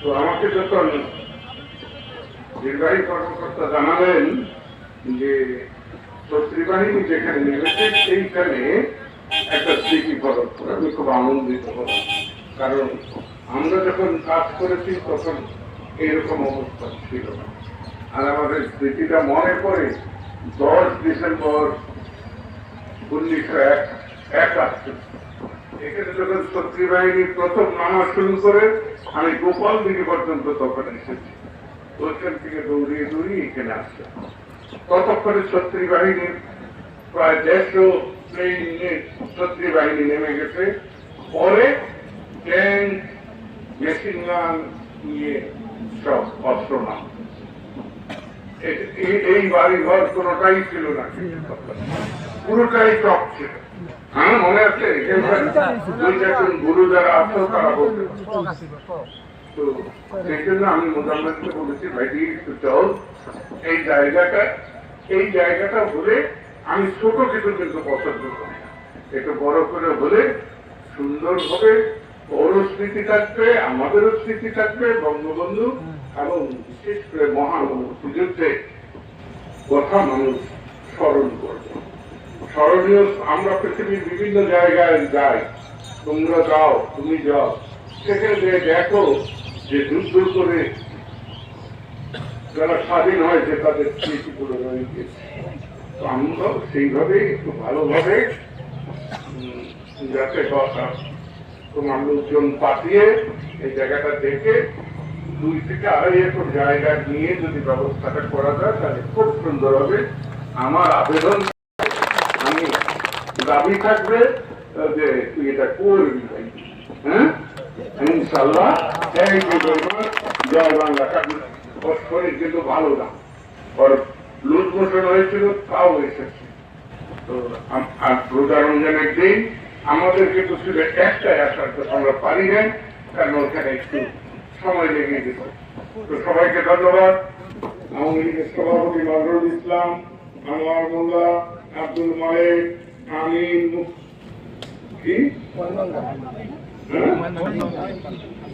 তো আমাকে যখন নির্বাহী কর্মকর্তা জানালেন যে শত্রু বাহিনী যেখানে নেমেছে সেইখানে একটা স্মৃতি ফলক করে, আমি খুব আনন্দিত হলাম। কারণ আমরা যখন কাজ করেছি তখন এরকম অবস্থা ছিল না। আর আমাদের স্মৃতিটা মনে পড়ে দশ ডিসেম্বর উনিশশো এক একাত্তর এখানে যখন শত্রু বাহিনী প্রথম নামা শুরু করে, আমি গোপাল দিকে পর্যন্ত তখন এসেছি। ওইখান থেকে দৌড়িয়ে দৌড়িয়ে এখানে ততক্ষণে বাহিনীর প্রায় দেড়শো বাহিনী নেমে গেছে। পরে ট্যাঙ্ক মেশিন গান নিয়ে সব অস্ত্র নাম। এই কোনটাই ছিল না। পুরোটাই টপ ছিল। হ্যাঁ মনে আছে দুই চারজন গুরু যারা আসতো তারা বলতে তো সেই জন্য আমি মোজাম্মেদকে বলেছি ভাইটি একটু চল এই জায়গাটা এই জায়গাটা হলে আমি ছোট কিছু কিন্তু পছন্দ করি একটু বড় করে হলে সুন্দর হবে ওর স্মৃতি থাকবে আমাদেরও স্মৃতি থাকবে বঙ্গবন্ধু এবং বিশেষ করে মহান মুক্তিযুদ্ধে কথা মানুষ স্মরণ করবে। স্মরণীয়, আমরা পৃথিবীর বিভিন্ন জায়গায় যাই। তোমরা যাও, তুমি যাও। সেখানে দেখো যে যুদ্ধ করে যারা স্বাধীন হয়েছে, তাদের স্মৃতিগুলো রয়ে গেছে তো আমরাও সেইভাবে একটু ভালোভাবে যাতে কথা তোমার লোকজন পাঠিয়ে এই জায়গাটা দেখে দুই থেকে আড়াই একর জায়গা নিয়ে যদি ব্যবস্থাটা করা যায়, তাহলে খুব সুন্দর হবে। আমার আবেদন দাবি থাকবে যে তুই এটা করবি ভাই। হ্যাঁ? ইনশাল্লাহ জয় বাংলা ওর কিন্তু ভালো না। ওর লুজ মোশন হয়েছিল, তাও এসেছে। তো আর রোজা রমজানের দিন আমাদের কিন্তু শুধু একটাই আসার তো আমরা পারি না কারণ ওখানে একটু সময় লেগে গেছে। তো সবাইকে ধন্যবাদ। আওয়ামী লীগের সভাপতি নজরুল ইসলাম আনোয়ার মোল্লা, আব্দুল মালেক Amén. ¿Qué? ¿Eh?